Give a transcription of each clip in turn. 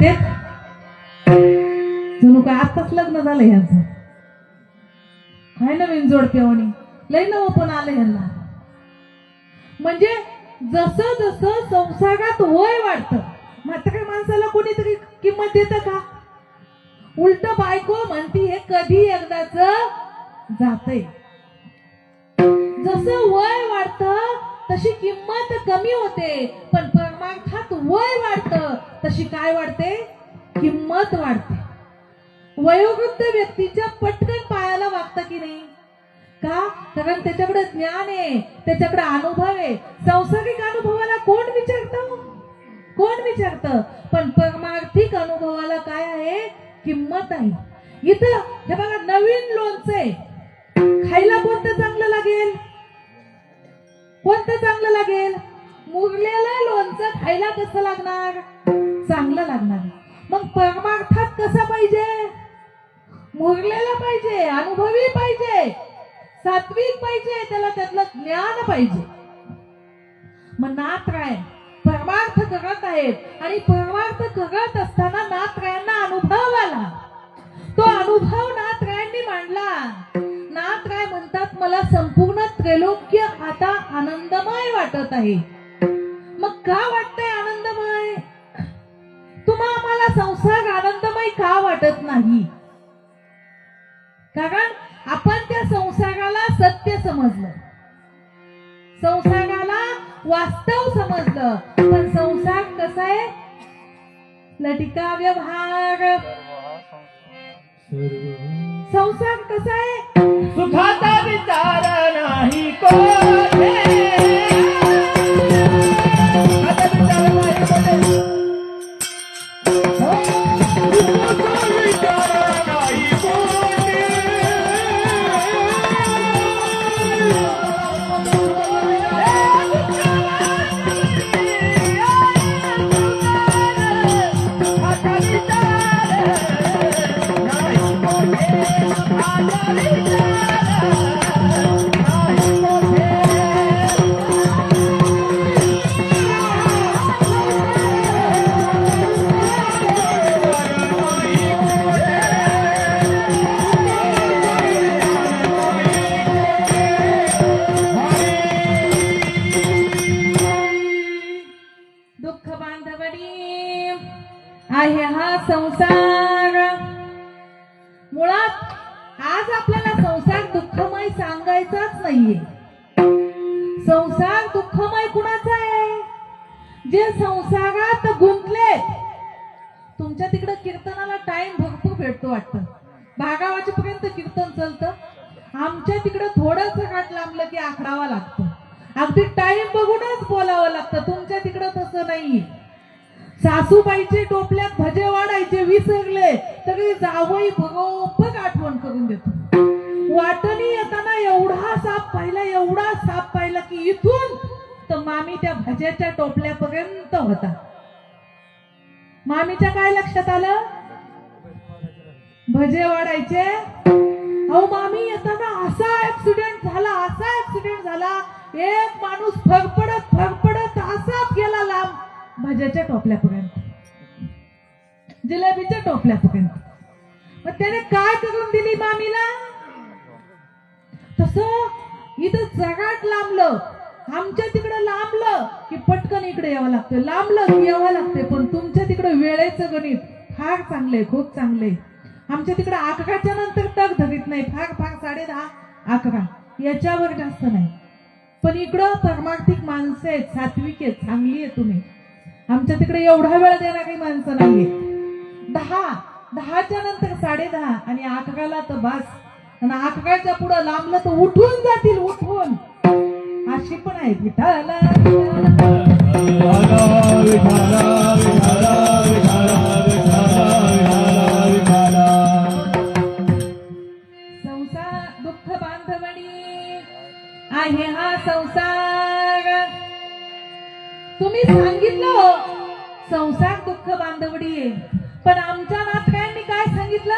तेच. जणू काय आताच लग्न झालं यांचं काय नवीन जोडपे लय नवं पण आलं यांना म्हणजे जसं जसं संसारात वय वाढतं काय माणसाला कोणीतरी किंमत देतं का? उलट बायको म्हणती हे कधी एकदाच जाते जसं वय वाढतं तशी किंमत कमी होते पण परमार्थात वय वाढतं. तशी काय वाढते? किंमत वाढते. वयोवृद्ध व्यक्तीच्या पटकन पायाला वागतं की नाही? का? कारण त्याच्याकडे ज्ञान आहे त्याच्याकडे अनुभव आहे. सांसारिक अनुभवाला कोण विचारतं? कोण विचारतं? पण परमार्थिक अनुभवाला काय आहे? किंमत आहे. इथं हे बघा नवीन लोणचं आहे. खायला कोणतं चांगलं लागेल? कोणतं चांगलं लागेल? मुरलेलं लोणचं खायला कसं लागणार? चांगलं लागणार. मग परमार्थात कसा पाहिजे? मुरलेला पाहिजे अनुभवी पाहिजे सात्विक पाहिजे त्याला त्यातलं ज्ञान पाहिजे. मग नाथराय परमार्थ करत आहेत आणि परमार्थ करत असताना नाथरायांना अनुभव आला. तो अनुभव नाथरायांनी मांडला. नाथराय म्हणतात मला संपूर्ण त्रैलोक्य आता आनंदमय वाटत आहे. मग का वाटत? संसार आनंदमय का वाटत नाही? कारण आपण त्या संसाराला सत्य समजलं. संसाराला वास्तव समजलं. पण संसार कसा आहे? लटिका व्यवहार. संसार कसा आहे? सुखाचा विचार नाही कोण. आज आपल्याला संसार दुःखमय सांगायचाच नाहीये. संसार दुःखमय कुणाचा आहे? जे संसारात गुंतले तुमच्या तिकडे कीर्तनाला टाइम भरपूर भेटतो वाटतं. बारा वाजेपर्यंत कीर्तन चालतं. आमच्या तिकडं थोडस काट लांबलं की आखडावा लागतो. अगदी टाइम बघूनच बोलावं लागतं. तुमच्या तिकडं तसं नाही सासूबाईचे टोपल्यात भजे वाढायचे विसरले. तरी जावई बरोबर आठवण करून देतो. वाटणी येताना एवढा साप पाहिला एवढा साप पाहिला की इथून तर मामी त्या भज्याच्या टोपल्यापर्यंत होता. मामीच्या काय लक्षात आलं? भजे वाढायचे. अहो मामी येताना असा ऍक्सिडेंट झाला असा ऍक्सिडेंट झाला. एक माणूस फरफडत फरफडत असाच गेला लांब भज्याच्या टोपल्यापर्यंत. जिलेबीच्या टोपल्यापर्यंत. मग त्याने काय करून दिली मामीला? तस इथं जगाट लांबलं आमच्या तिकडं लांबलं की पटकन इकडे यावं लागतं. लांबलं की यावं लागते पण तुमच्या तिकडं वेळेचं गणित फार चांगलंय खूप चांगलंय आमच्या तिकडं अकराच्या नंतर तग धरीत नाही फार फार साडे दहा अकरा. याच्यावर जास्त नाही. पण इकडं परमार्थिक माणसं आहेत सात्विक आहेत चांगली आहे तुम्ही. आमच्या तिकडे एवढा वेळ देणारी माणसं नाही दहा दहाच्या नंतर साडे दहा आणि अकराला तर बस. आणि अकराच्या पुढं लांबलं तर उठून जातील उठून. अशी पण आहे विठाला संसार दुःख बांधवणी आहे हा संसार. तुम्ही सांगितलं हो, संसार दुःख बांधवडी आहे. पण आमच्या नातकांनी काय सांगितलं?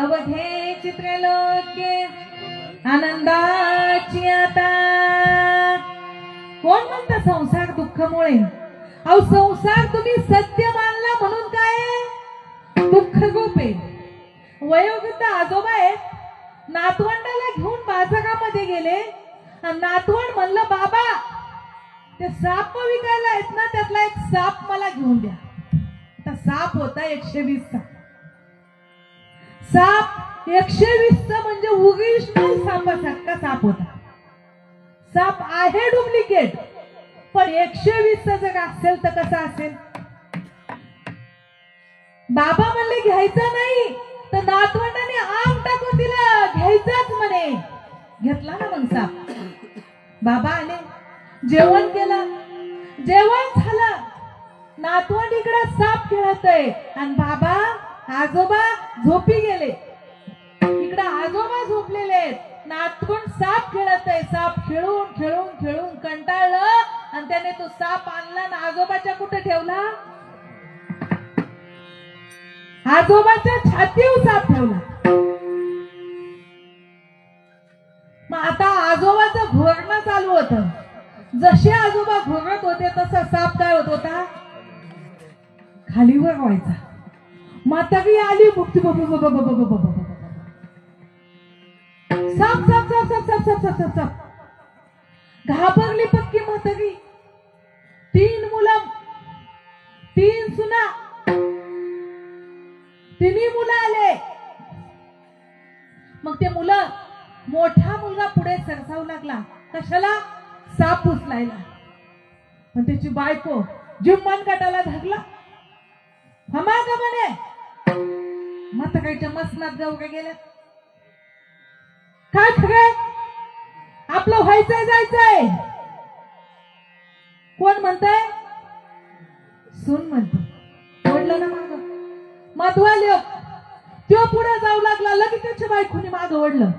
अवघे चित्रलोके आनंदाची आता. कोण म्हणतं संसार दुःखमुळे? अहो संसार तुम्ही सत्य मानला म्हणून काय? आहे? गोपे. वयोवृद्ध आजोबा आहेत नातवंडाला घेऊन बाजारामध्ये गेले. नातवंड म्हणलं बाबा ते साप विकायला आहेत ना त्यातला एक साप मला घेऊन द्या. साप होता एकशे वीसचा साप एकशे वीसचा म्हणजे ओरिजिनल सापासारखा साप होता. साप आहे डुप्लिकेट पण एकशे वीसचा जर असेल तर कसा असेल? बाबा म्हणले घ्यायचा नाही. तर नातवंडाने आम टाकून दिला घ्यायचाच म्हणे. घेतला ना मग साप. बाबा आले जेवण केलं. जेवण झालं. नातवंड इकडे साप खेळत आहे आणि बाबा आजोबा झोपी गेले. इकडे आजोबा झोपलेले आहेत. नातवंड साप खेळत आहे साप खेळून खेळून खेळून कंटाळलं आणि त्याने तो साप आणला आणि आजोबाच्या कुठे ठेवला? आजोबाच्या छातीवर साप ठेवला. मग आता आजोबाचं घोरणं चालू होत. जसे आजोबा घोरत होते तसा साप काय होत होता? खालीवर व्हायचा. मातावी आली मुक्ती बाबा बाबा बाबा बाबा बाबा साप साप साप साप साप साप साप साप साप. घाबरली पक्की म्हातारी. तीन मुलं तीन सुना. तिन्ही मुलं आले. मग ते मुलं मोठा मुलगा पुढे सरसावू लागला. कशाला? साप उचलायला पण त्याची बायको जुम्मान गटाला धरला. हमा का म्हणे. काहीच्या मसनात जाऊ का गेल्या काय सगळे आपलं व्हायचंय जायचंय. कोण म्हणतय? सून म्हणते. ओढलं ना माग. मधवाले तो पुढे जाऊ लागला लगेच त्याच्या बायकोने माग ओढलं.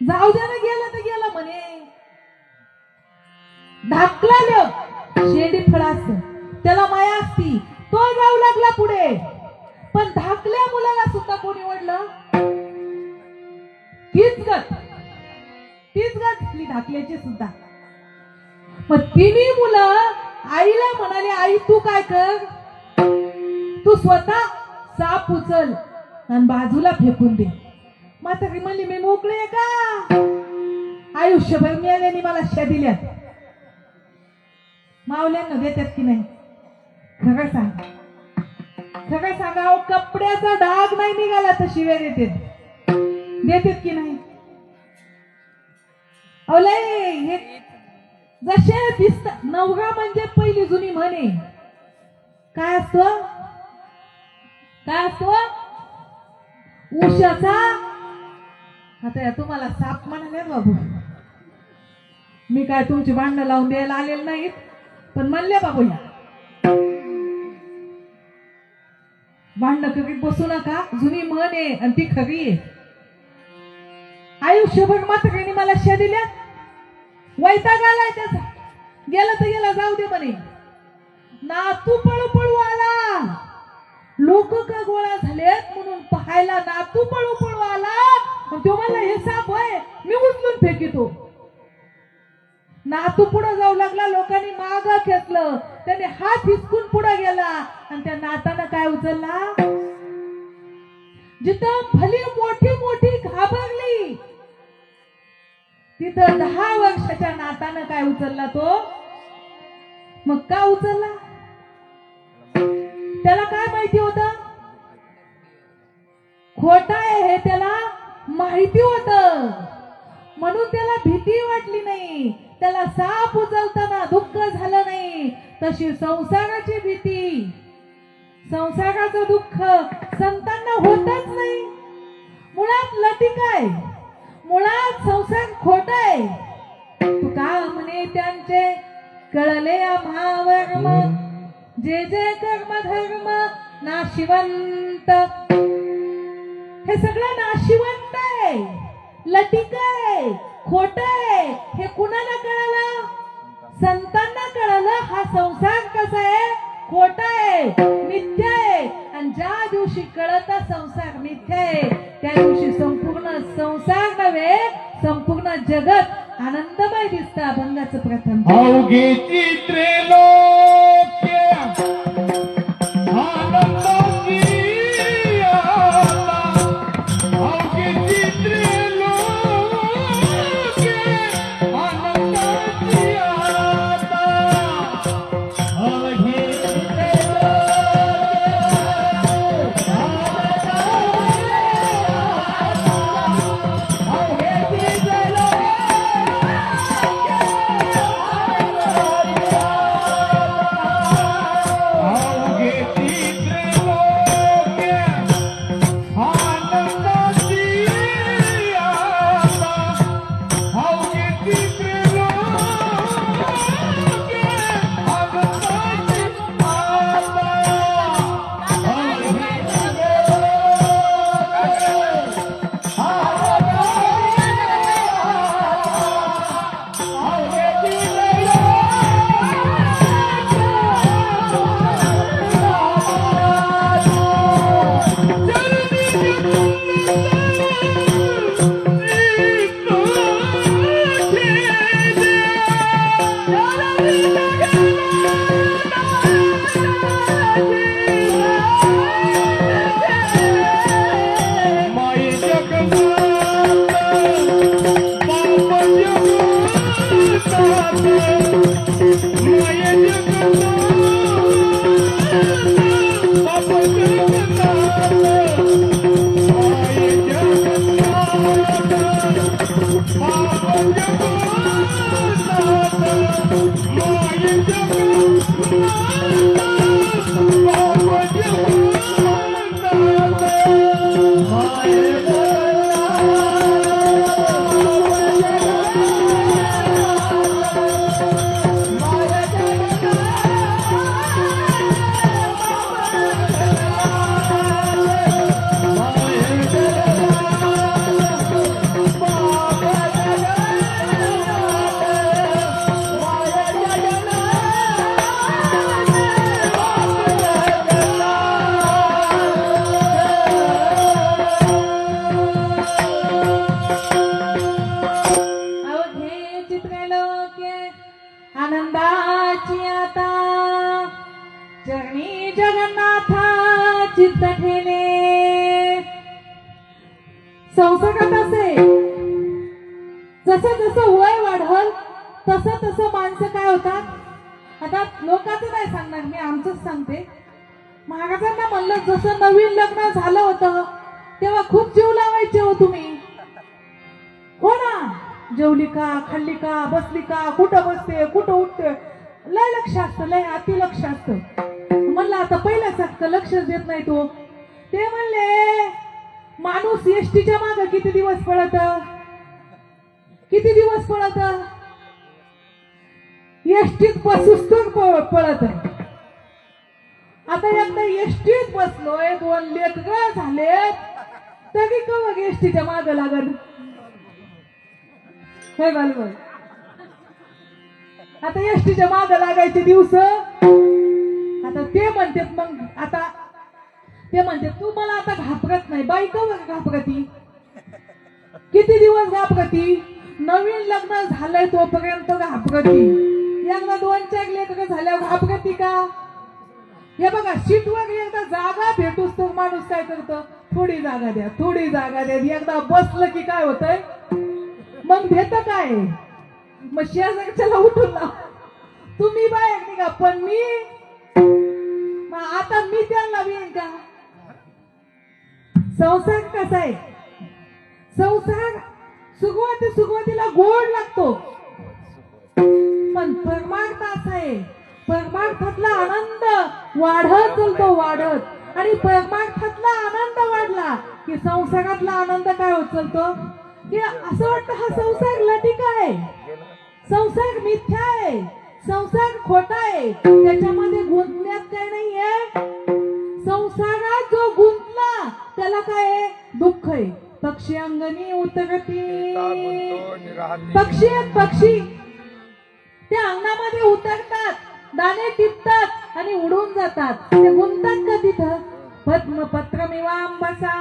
जाऊ द्या ना गेलं तर गेलं म्हणे. धाकला शेडी फळ असत. त्याला माया असती. तो जाऊ लागला पुढे. पण धाकल्या मुलाला सुद्धा कोणी ओढलं? तीच गत. तीच गत झाली धाकल्याची सुद्धा. मग तिन्ही मुलं आईला म्हणाले आई तू काय कर? तू स्वतः साप उचल आणि बाजूला फेकून दे. म्हातारी म्हणली मी मोकळे आहे का? आयुष्यभर मिळाल्याने मला शा दिल्या मावल्यांना देतात की नाही? सगळं सांग. सगळं सांगा अहो, कपड्याचा डाग नाही निघाला तर शिव्या देतात देतात की नाही? अहो, लय हे जसे दिसत नवरा म्हणजे पहिली जुनी म्हणे काय असतं? काय असतो? उशाचा आता या तुम्हाला साप म्हणाले बाबू. मी काय तुमची भांडणं लावून द्यायला आलेलं नाहीत पण म्हणले बाबू या. भांडणं करीत बसू नका. जुनी मन आहे आणि ती खरी आहे. आयुष्यभर म्हातारीने मला शा दिल्या. वैताग आलाय त्याचा. गेला तर गेला जाऊ दे म्हणे. नातू पळू पळू आला. लोक का गोळा झालेत म्हणून पाहायला नातू पळू पळू आला तो मला हे साप आहे मी उचलून फेकितो. नातू पुढे जाऊ लागला लोकांनी माग खेचलं. त्याने हात हिसकून पुढे गेला. आणि त्या नातानं काय उचलला? जिथं भली मोठी मोठी घाबरली तिथं दहा वर्षाच्या नातानं काय उचलला तो? मग का उचलला? त्याला काय माहिती होत? खोट आहे हे त्याला माहिती होत. म्हणून त्याला भीती वाटली नाही. त्याला साप उचलताना दुःख झालं नाही. तशी संसाराची भीती. संसाराचं दुःख संतांना होतच नाही. मुळात लटिक आहे मुळात संसार खोट आहे. का म्हणे त्यांचे कळले आम्हावर जे जे कर्म धर्म नाशिवंत. हे सगळं नाशिवंत आहे. लटिक आहे खोट आहे हे कुणाला कळालं? संतांना कळालं हा संसार कसा आहे? खोट आहे मिथ्या आहे. आणि ज्या दिवशी कळता संसार मिथ्या आहे त्या दिवशी संपूर्ण संसार नव्हे संपूर्ण जगत आनंदमय दिसतं अभंगाचं प्रथम. अवघे चित्रे होतात आता लोकांचं नाही सांगणार मी आमचंच सांगते. महाराजांना म्हणलं जसं नवीन लग्न झालं होतं तेव्हा खूप जीव लावायचे हो तुम्ही. हो ना जेवली का खाल्ली का बसली का कुठं बसते कुठं उठते? लय लक्ष असतं लय अति लक्ष असतं. म्हणलं आता पहिल्यासारखं लक्ष देत नाही तो. ते म्हणले माणूस एसटीच्या माग किती दिवस पळत? किती दिवस पळत? एसटीत बसूस तर पळत आता एकदा एसटीत बसलोय दोन लेकरं झालेत. तरी का मग एसटीच्या माग लागल होय बाल आता एसटीच्या माग लागायचे दिवस. आता ते म्हणतात मग आता ते म्हणतात तू मला आता घाबरत नाही बाई कवग घाबरती. किती दिवस घाबरती? नवीन लग्न झालंय तोपर्यंत घाबरती. दिव्यांग दोन चार तर झाल्यावर अपघाती का? हे बघा सीटवर एकदा जागा भेटूस तर माणूस काय करतो? थोडी जागा द्या थोडी जागा द्या. एकदा बसलं की काय होतंय? मग भेट काय? मग शेजारच्याला उठून ना तुम्ही बाहेर निघा पण मी मग आता मी त्यांना येईन का? संसार कसा आहे? संसार सुरुवाती सुरुवातीला गोड लागतो. पण परमार्थ असा आहे. परमार्थातला आनंद वाढत चालतो वाढत. आणि परमार्थातला आनंद वाढला की संसारातला आनंद काय होत चालतो? की असं वाटतं हा संसार लटिका आहे. संसार मिथ्या आहे. संसार खोटा आहे. त्याच्यामध्ये गुंतण्यात काय नाहीये. संसारात जो गुंतला त्याला काय आहे? दुःख आहे. पक्षी अंगणी उतरती. पक्षी आहेत पक्षी ते अंगणामध्ये उतरतात दाणे टिपतात आणि उडून जातात. ते गुंतात का तिथं? पद्मपत्र मिवांबसा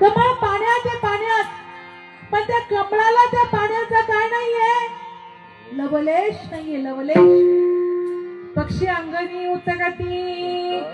कमळ पाण्याच्या पाण्यात पण त्या कमळाला त्या पाण्याचा काय नाहीये? लवलेश नाहीये लवलेश. पक्षी अंगणी उतरती